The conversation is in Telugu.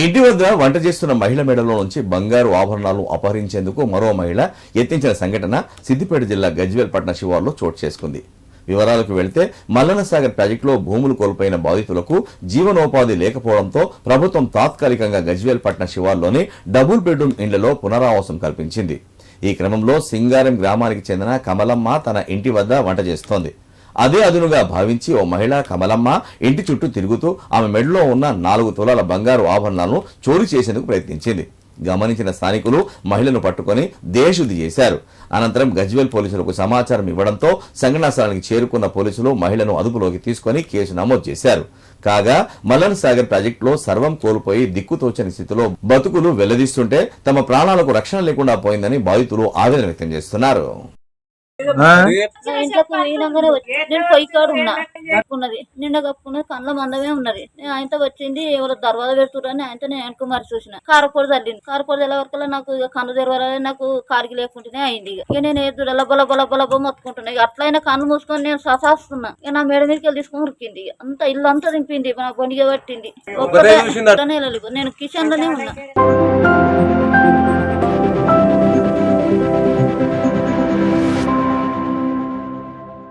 ఇంటి వద్ద వంట చేస్తున్న మహిళ మెడలో నుంచి బంగారు ఆభరణాలు అపహరించేందుకు మరో మహిళ యత్నించిన సంఘటన సిద్దిపేట జిల్లా గజ్వేల్ పట్టణ శివార్లో చోటు చేసుకుంది. వివరాలకు వెళితే మల్లన సాగర్ ప్రాజెక్టులో భూములు కోల్పోయిన బాధితులకు జీవనోపాధి లేకపోవడంతో ప్రభుత్వం తాత్కాలికంగా గజ్వేల్ పట్టణ శివార్లోని డబుల్ బెడ్రూమ్ ఇండ్లలో పునరావాసం కల్పించింది. ఈ క్రమంలో సింగారం గ్రామానికి చెందిన కమలమ్మ తన ఇంటి వద్ద వంట చేస్తోంది. అదే అదునుగా భావించి ఓ మహిళ కమలమ్మ ఇంటి చుట్టూ తిరుగుతూ ఆమె మెడలో ఉన్న నాలుగు తులాల బంగారు ఆభరణాలను చోరీ చేసేందుకు ప్రయత్నించింది. గమనించిన స్థానికులు మహిళను పట్టుకొని దేశుది చేశారు. అనంతరం గజ్వేల్ పోలీసులకు సమాచారం ఇవ్వడంతో సంఘటనాస్థలానికి చేరుకున్న పోలీసులు మహిళను అదుపులోకి తీసుకొని కేసు నమోదు చేశారు. కాగా మల్లన్ సాగర్ ప్రాజెక్టులో సర్వం కోల్పోయి దిక్కుతోచని స్థితిలో బతుకులు వెల్లదీస్తుంటే తమ ప్రాణాలకు రక్షణ లేకుండా పోయిందని బాధితులు ఆవేదన వ్యక్తం చేస్తున్నారు. నేను పొయ్యి కాడు ఉన్నా. కప్పుకున్నది. నిండ కప్పుకున్నది కళ్ళ మందమే ఉన్నది. నేను ఆయనతో వచ్చింది ఎవరో దర్వాజా పెడుతురని ఆయనతో నేను వెనక మరి చూసిన. కారపొడి తల్లింది. కారపొడి తెల్ల వరకు నాకు ఇక కన్ను తెరవాలని నాకు కారికి లేకుంటేనే అయింది ఇక. నేను ఏదో లబ్బ లబ్బ లబ్బ లబ్బ మొత్తుకుంటున్నా ఇక అట్లయినా కన్ను మూసుకొని నేను ససాస్తున్నా ఇక నా మేడ మీదకి వెళ్ళి తీసుకొని ఉరికింది ఇక. అంత ఇల్లు అంతా దింపింది నా బొండిగా పట్టింది. ఒక్కటే నేను కిచెన్లోనే ఉన్నా.